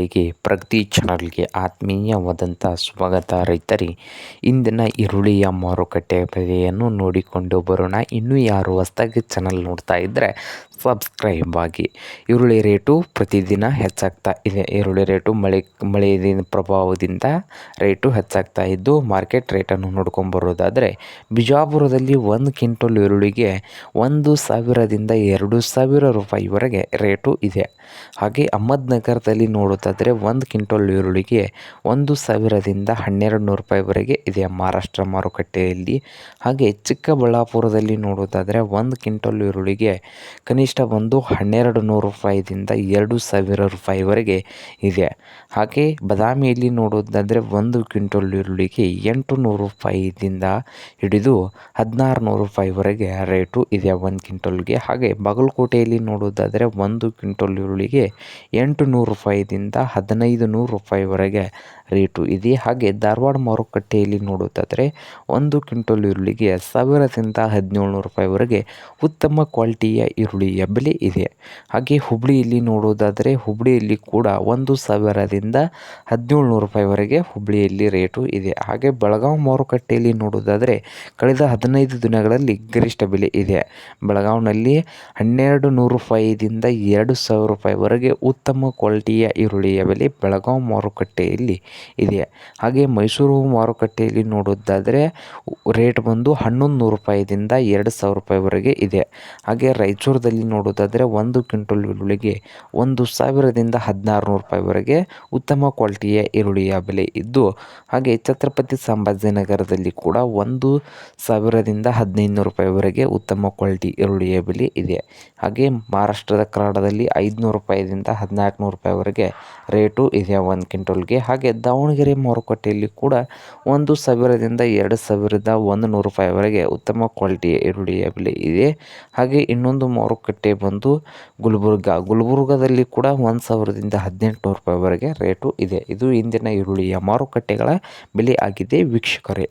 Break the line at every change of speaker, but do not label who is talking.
ರೈತರಿಗೆ, ಪ್ರಗತಿ ಚಾನಲ್ಗೆ ಆತ್ಮೀಯವಾದಂಥ ಸ್ವಾಗತ. ರೈತರಿ, ಇಂದಿನ ಈರುಳ್ಳಿಯ ಮಾರುಕಟ್ಟೆ ಬೆಲೆಯನ್ನು ನೋಡಿಕೊಂಡು ಬರೋಣ. ಇನ್ನೂ ಯಾರು ಹೊಸ್ತಾಗಿ ಚಾನಲ್ ನೋಡ್ತಾ ಇದ್ದರೆ ಸಬ್ಸ್ಕ್ರೈಬ್ ಆಗಿ. ಈರುಳ್ಳಿ ರೇಟು ಪ್ರತಿದಿನ ಹೆಚ್ಚಾಗ್ತಾ ಇದೆ. ಈರುಳ್ಳಿ ರೇಟು ಮಳೆ ಮಳೆಯ ಪ್ರಭಾವದಿಂದ ರೇಟು ಹೆಚ್ಚಾಗ್ತಾ ಇದ್ದು, ಮಾರ್ಕೆಟ್ ರೇಟನ್ನು ನೋಡ್ಕೊಂಬರೋದಾದರೆ ಬಿಜಾಪುರದಲ್ಲಿ ಒಂದು ಕ್ವಿಂಟಲ್ ಈರುಳ್ಳಿಗೆ ಒಂದು ಸಾವಿರದಿಂದ ಎರಡು ಸಾವಿರ ರೂಪಾಯಿವರೆಗೆ ರೇಟು ಇದೆ. ಹಾಗೆ ಅಹಮದ್ನಗರದಲ್ಲಿ ನೋಡೋದಾದರೆ ಒಂದು ಕ್ವಿಂಟಲ್ ಈರುಳ್ಳಿಗೆ ಒಂದು ಸಾವಿರದಿಂದ ಹನ್ನೆರಡು ನೂರು ರೂಪಾಯಿವರೆಗೆ ಇದೆ. ಮಹಾರಾಷ್ಟ್ರ ಮಾರುಕಟ್ಟೆಯಲ್ಲಿ ಹಾಗೆ ಚಿಕ್ಕಬಳ್ಳಾಪುರದಲ್ಲಿ ನೋಡೋದಾದರೆ ಒಂದು ಕ್ವಿಂಟಲ್ ಈರುಳ್ಳಿಗೆ ಕನಿಷ್ಠ ಒಂದು ಹನ್ನೆರಡು ನೂರು ರೂಪಾಯಿದಿಂದ ಎರಡು ಸಾವಿರ ರೂಪಾಯಿವರೆಗೆ ಇದೆ. ಹಾಗೆ ಬದಾಮಿಯಲ್ಲಿ ನೋಡೋದಾದರೆ ಒಂದು ಕ್ವಿಂಟಲ್ ಈರುಳ್ಳಿಗೆ ಎಂಟು ನೂರು ರೂಪಾಯಿದಿಂದ ಹಿಡಿದು ಹದಿನಾರು ನೂರು ರೂಪಾಯಿವರೆಗೆ ರೇಟು ಇದೆ ಒಂದು ಕ್ವಿಂಟಲ್ಗೆ ಹಾಗೆ ಬಾಗಲಕೋಟೆಯಲ್ಲಿ ನೋಡೋದಾದರೆ ಒಂದು ಕ್ವಿಂಟಲ್ ಈರುಳ್ಳಿಗೆ ಎಂಟು ನೂರು ರೂಪಾಯಿದಿಂದ ಹದಿನೈದು ನೂರು ರೂಪಾಯಿವರೆಗೆ ರೇಟು. ಇದೆ ಹಾಗೆ ಧಾರವಾಡ ಮಾರುಕಟ್ಟೆಯಲ್ಲಿ ನೋಡೋದಾದರೆ ಒಂದು ಕ್ವಿಂಟಲ್ ಈರುಳ್ಳಿಗೆ ಸಾವಿರದಿಂದ ಹದಿನೇಳು ರೂಪಾಯಿವರೆಗೆ ಉತ್ತಮ ಕ್ವಾಲಿಟಿಯ ಈರುಳ್ಳಿಯ ಬೆಲೆ ಇದೆ. ಹಾಗೆ ಹುಬ್ಳಿಯಲ್ಲಿ ನೋಡೋದಾದರೆ ಹುಬ್ಳಿಯಲ್ಲಿ ಕೂಡ ಒಂದು ಸಾವಿರದಿಂದ ಹದಿನೇಳು ರೂಪಾಯಿವರೆಗೆ ಹುಬ್ಳಿಯಲ್ಲಿ ರೇಟು ಇದೆ. ಹಾಗೆ ಬೆಳಗಾವಿ ಮಾರುಕಟ್ಟೆಯಲ್ಲಿ ನೋಡೋದಾದರೆ ಕಳೆದ ಹದಿನೈದು ದಿನಗಳಲ್ಲಿ ಗರಿಷ್ಠ ಬೆಲೆ ಇದೆ. ಬೆಳಗಾವಿನಲ್ಲಿ ಹನ್ನೆರಡು ನೂರು ರೂಪಾಯಿದಿಂದ ಎರಡು ಸಾವಿರ ರೂಪಾಯಿವರೆಗೆ ಉತ್ತಮ ಕ್ವಾಲಿಟಿಯ ಈರುಳ್ಳಿಯ ಬೆಲೆ ಬೆಳಗಾವಿ ಮಾರುಕಟ್ಟೆಯಲ್ಲಿ ಇದೆ. ಹಾಗೆ ಮೈಸೂರು ಮಾರುಕಟ್ಟೆಯಲ್ಲಿ ನೋಡೋದಾದರೆ ರೇಟ್ ಬಂದು ಹನ್ನೊಂದು ನೂರು ರೂಪಾಯಿದಿಂದ ಎರಡು ಸಾವಿರ ರೂಪಾಯಿವರೆಗೆ ಇದೆ. ಹಾಗೆ ರಾಯಚೂರದಲ್ಲಿ ನೋಡೋದಾದರೆ ಒಂದು ಕ್ವಿಂಟಲ್ ಈರುಳ್ಳಿಗೆ ಒಂದು ಸಾವಿರದಿಂದ ಹದಿನಾರು ನೂರು ರೂಪಾಯಿವರೆಗೆ ಉತ್ತಮ ಕ್ವಾಲಿಟಿಯ ಈರುಳ್ಳಿಯ ಬೆಲೆ ಇದ್ದು, ಹಾಗೆ ಛತ್ರಪತಿ ಸಂಭಾಜಿನಗರದಲ್ಲಿ ಕೂಡ ಒಂದು ಸಾವಿರದಿಂದ ಹದಿನೈದು ನೂರು ರೂಪಾಯಿವರೆಗೆ ಉತ್ತಮ ಕ್ವಾಲಿಟಿ ಈರುಳ್ಳಿಯ ಬೆಲೆ ಇದೆ. ಹಾಗೆ ಮಹಾರಾಷ್ಟ್ರದ ಕರಾಡದಲ್ಲಿ ಐದುನೂರು ರೂಪಾಯಿದಿಂದ ಹದಿನಾಲ್ಕು ನೂರು ರೂಪಾಯಿವರೆಗೆ ರೇಟು ಇದೆ, ಒಂದು ಕ್ವಿಂಟಲ್ಗೆ. ಹಾಗೆ ದಾವಣಗೆರೆ ಮಾರುಕಟ್ಟೆಯಲ್ಲಿ ಕೂಡ ಒಂದು ಸಾವಿರದಿಂದ ಎರಡು ಸಾವಿರದ ಒಂದು ನೂರು ರೂಪಾಯಿವರೆಗೆ ಉತ್ತಮ ಕ್ವಾಲಿಟಿಯ ಈರುಳ್ಳಿಯ ಬೆಲೆ ಇದೆ. ಹಾಗೆ ಇನ್ನೊಂದು ಮಾರುಕಟ್ಟೆ ಬಂದು ಗುಲ್ಬರ್ಗ. ಗುಲ್ಬರ್ಗದಲ್ಲಿ ಕೂಡ ಒಂದು ಸಾವಿರದಿಂದ ಹದಿನೆಂಟು ನೂರು ರೂಪಾಯಿವರೆಗೆ ರೇಟು ಇದೆ. ಇದು ಇಂದಿನ ಈರುಳ್ಳಿಯ ಮಾರುಕಟ್ಟೆಗಳ ಬೆಲೆ ಆಗಿದೆ. ವೀಕ್ಷಕರೇ.